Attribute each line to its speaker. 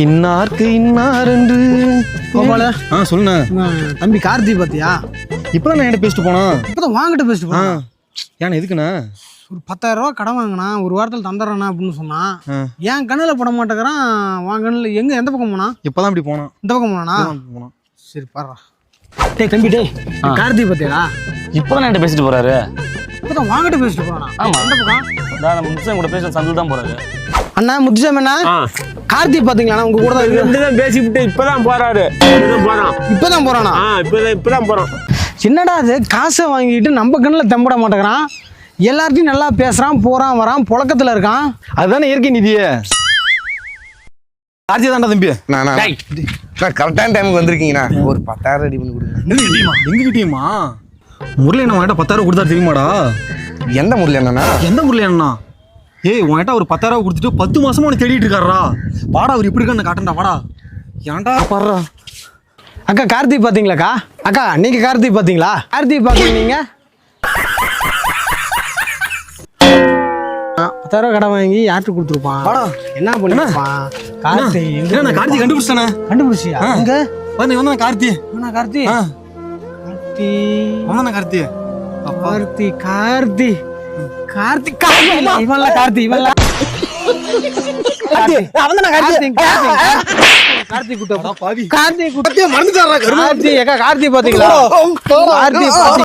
Speaker 1: இன்னார்க்கு இன்னார் என்று.
Speaker 2: கோபால
Speaker 1: ஆ சொல்லுண்ணே.
Speaker 2: தம்பி கார்த்தி பாத்தியா?
Speaker 1: இப்பதான் நான் என்கிட்ட பேசிட்டு போனா
Speaker 2: இப்பதான் வாங்கிட்டு பேசிட்டு
Speaker 1: ஆ.
Speaker 2: போனான்.
Speaker 1: ஏன்னா எதுக்குண்ணே?
Speaker 2: ஒரு பத்தாயிரம் ரூபா கடன் வாங்கினா ஒரு வாரத்தில் தந்துடுறேண்ணா அப்படின்னு சொன்னான்.
Speaker 1: ஆ.
Speaker 2: என் கண்ணில் போட மாட்டேங்கிறான் வான் கண்ணில் எங்க எந்த பக்கம் போனா
Speaker 1: இப்பதான் இப்படி போனான்.
Speaker 2: இந்த பக்கம் போனானா?
Speaker 1: இப்பதான் போனான்.
Speaker 2: சரி பாடுறா. டேய் தம்பி டேய் கார்த்தி பாத்தியா?
Speaker 3: இப்பதான் என்கிட்ட பேசிட்டு போறாரு.
Speaker 2: இப்பதான் வாங்கிட்டு பேசிட்டு போனா
Speaker 3: ஆமா.
Speaker 2: பக்கம்.
Speaker 3: நான் நம்ம முஸ்லிம் கூட பேச சந்தில் தான் போறாரு.
Speaker 2: அண்ணா முத்துசாமி அண்ணா கார்த்தி பாத்தீங்களா உங்க கூட தான் இருக்கு.
Speaker 4: இப்படிதான் பேசிவிட்டு இப்பதான் போறாரு. இப்பதான் போறான்.
Speaker 2: இப்பதான் போறானா?
Speaker 4: ஆ இப்பதான் இப்பதான் போறான்.
Speaker 2: என்னடா அது? காசை வாங்கிட்டு நம்ம கண்ணில் தெம்பட மாட்டேங்கிறான். எல்லார்ட்டையும் நல்லா பேசுறான் போறான் வரான் புழக்கத்துல இருக்கான்.
Speaker 1: அதுதானே இயற்கை நிதியே கார்த்தி தான்டா தம்பி.
Speaker 5: நான் கரெக்டான டைமுக்கு வந்திருக்கீங்கண்ணா. ஒரு பத்தாயிரம் ரெடி பண்ணி கொடுங்க.
Speaker 1: எங்க கிட்டியுமா எங்க கிட்டியுமா முரளி அண்ணா உன்கிட்ட பத்தாயிரம் கொடுத்தா தெரியுமாடா?
Speaker 5: எந்த முறையில் என்னண்ணா
Speaker 1: எந்த முரளி அண்ணா ஏய் உன்கிட்ட ஒரு பத்தாயிரம் கொடுத்துட்டு பத்து மாசமா உனக்கு தேடிட்டு இருக்காரா வாடா அவர் இப்படி இருக்கான்னு காட்டண்டா வாடா. ஏன்டா பாடுறா?
Speaker 2: அக்கா கார்த்தி பாத்தீங்களாக்கா? அக்கா நீங்க கார்த்தி பாத்தீங்களா? கார்த்தி பாத்தீங்க நீங்க. ஆ, பத்தாயிரம் கடன் வாங்கி யார்கிட்ட கொடுத்துருப்பான். என்ன பண்ணிருப்பான்? கார்த்தி
Speaker 1: என்ன கார்த்தி கண்டுபிடிச்சானே
Speaker 2: கண்டுபிடிச்சியா? எங்க
Speaker 1: வந்து வந்தான் கார்த்தி
Speaker 2: கார்த்தி கார்த்தி.
Speaker 1: வந்தானே கார்த்தி.
Speaker 2: கார்த்தி கார்த்தி. கார்த்தி கார்த்தி. இவன்ல கார்த்தி இவன்ல கார்த்தி. கார்த்தி. கார்த்தி? கார்த்தி கார்த்தி.